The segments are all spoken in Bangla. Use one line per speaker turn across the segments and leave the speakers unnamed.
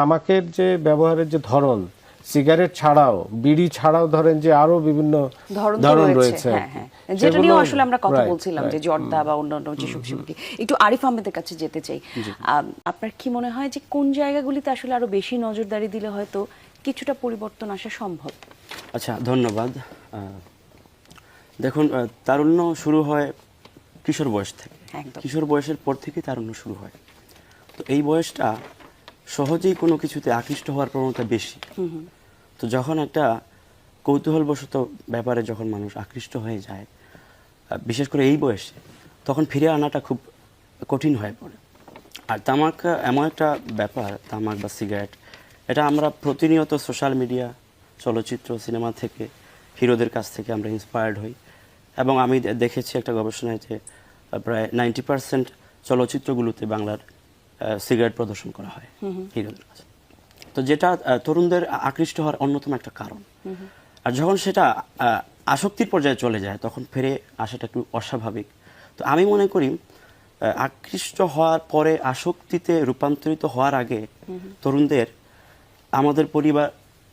তামাকের যে ব্যবহারের যে ধরন সিগারেট ছাড়াও বিড়ি ছাড়াও ধরেন যে আরও বিভিন্ন
ধরন রয়েছে। হ্যাঁ হ্যাঁ। যেটা
সেগুলো-
আসলে আমরা কথা বলছিলাম যে জর্দা বা অন্যান্য সেবকি একটু আরিফ আহমেদের কাছে যেতে চাই। আপনার কি মনে হয় যে কোন জায়গাগুলিতে আসলে আরও বেশি নজরদারি দিলে হয়তো কিছুটা পরিবর্তন আসা সম্ভব?
আচ্ছা ধন্যবাদ। আহ, দেখুন আহ, তারুণ্য শুরু হয় কিশোর বয়স থেকে।
একদম।
কিশোর বয়সের পর থেকেই তারুণ্য শুরু হয়। তো এই বয়সটা সহজেই কোনো কিছুতে আকৃষ্ট হওয়ার প্রবণতা বেশি। তো যখন একটা কৌতূহলবশত ব্যাপারে যখন মানুষ আকৃষ্ট হয়ে যায় বিশেষ করে এই বয়সে তখন ফিরে আনাটা খুব কঠিন হয়ে পড়ে। আর তামাক এমন একটা ব্যাপার তামাক বা সিগারেট এটা আমরা প্রতিনিয়ত সোশ্যাল মিডিয়া চলচ্চিত্র সিনেমা থেকে হিরোদের কাছ থেকে আমরা ইন্সপায়ার্ড হই। এবং আমি দেখেছি একটা গবেষণায় যে প্রায় নাইনটি পার্সেন্ট চলচ্চিত্রগুলোতে বাংলার সিগারেট প্রদর্শন করা হয় হিরোদের কাছে। তো যেটা তরুণদের আকৃষ্ট হওয়ার অন্যতম একটা কারণ। আর যখন সেটা আসক্তির পর্যায়ে চলে যায়, তখন ফিরে আসাটা একটু অস্বাভাবিক। তো আমি মনে করি আকৃষ্ট হওয়ার পরে, আসক্তিতে রূপান্তরিত হওয়ার আগে তরুণদের আমাদের পরিবার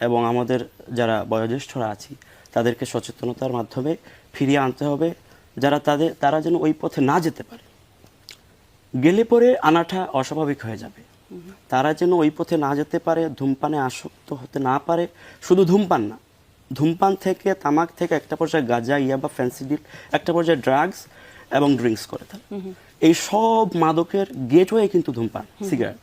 এবং আমাদের যারা বয়োজ্যেষ্ঠরা আছি, তাদেরকে সচেতনতার মাধ্যমে ফিরিয়ে আনতে হবে, যারা তাদের, তারা যেন ওই পথে না যেতে পারে। গেলে পরে আনাটা অস্বাভাবিক হয়ে যাবে। তারা যেন ওই পথে না যেতে পারে, ধূমপানে আসক্ত হতে না পারে, শুধু ধূমপান না, ধূমপান থেকে, তামাক থেকে একটা পর্যায়ে গাঁজা, ইয়া বা ফ্যান্সি ডিল একটা পর্যায়ে ড্রাগস এবং ড্রিঙ্কস করে থাকে এই সব মাদকের গেটওয়ে কিন্তু ধূমপান সিগারেট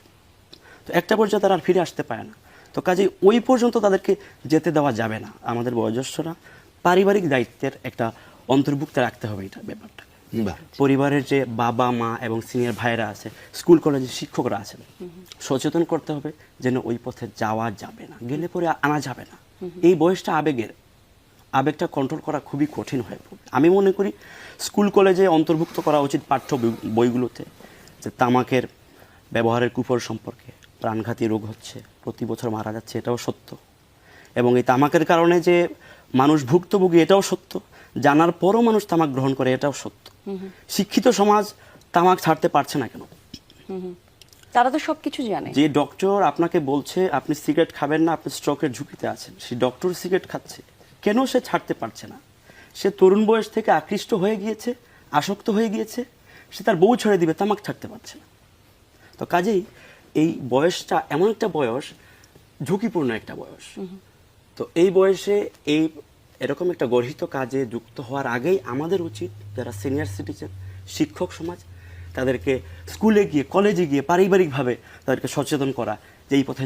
তো একটা পর্যায়ে তারা আর ফিরে আসতে পারে না। তো কাজেই ওই পর্যন্ত তাদেরকে যেতে দেওয়া যাবে না। আমাদের বয়োজ্যেষ্ঠরা পারিবারিক দায়িত্বের একটা অন্তর্ভুক্ত রাখতে হবে এটা ব্যাপারটা। পরিবারের যে বাবা মা এবং সিনিয়র ভাইরা আছে স্কুল কলেজের শিক্ষকরা আছেন সচেতন করতে হবে যেন ওই পথে যাওয়া যাবে না গেলে পরে আনা যাবে না। এই বয়সটা আবেগের। আবেগটা কন্ট্রোল করা খুবই কঠিন হয়ে পড়বে। আমি মনে করি স্কুল কলেজে অন্তর্ভুক্ত করা উচিত পাঠ্য বই- বইগুলোতে যে তামাকের ব্যবহারের কুফল সম্পর্কে প্রাণঘাতী রোগ হচ্ছে প্রতি বছর মারা যাচ্ছে এটাও সত্য। এবং এই তামাকের কারণে যে মানুষ ভুক্তভোগী এটাও সত্য। জানার পরও মানুষ তামাক গ্রহণ করে এটাও সত্য। শিক্ষিত সমাজ তামাক ছাড়তে পারছে না কেন?
তারা তো সবকিছু জানে।
যে ডক্টর আপনাকে বলছে আপনি সিগারেট খাবেন না আপনি স্ট্রোকের ঝুঁকিতে আছেন। সেই ডক্টর সিগারেট খাচ্ছে। কেন সে ছাড়তে পারছে না? সে তরুণ বয়স থেকে আকৃষ্ট হয়ে গিয়েছে আসক্ত হয়ে গিয়েছে সে তার বউ ছেড়ে দিবে তামাক ছাড়তে পারছে না। তো কাজেই এই বয়সটা এমন একটা বয়স ঝুঁকিপূর্ণ একটা বয়স। তো এই বয়সে এই এরকম একটা গর্হিত কাজে যুক্ত হওয়ার আগেই আমাদের উচিত, যারা সিনিয়র সিটিজেন শিক্ষক সমাজ, তাদেরকে স্কুলে গিয়ে কলেজে গিয়ে পারিবারিকভাবে তাদেরকে সচেতন করা যে এই পথে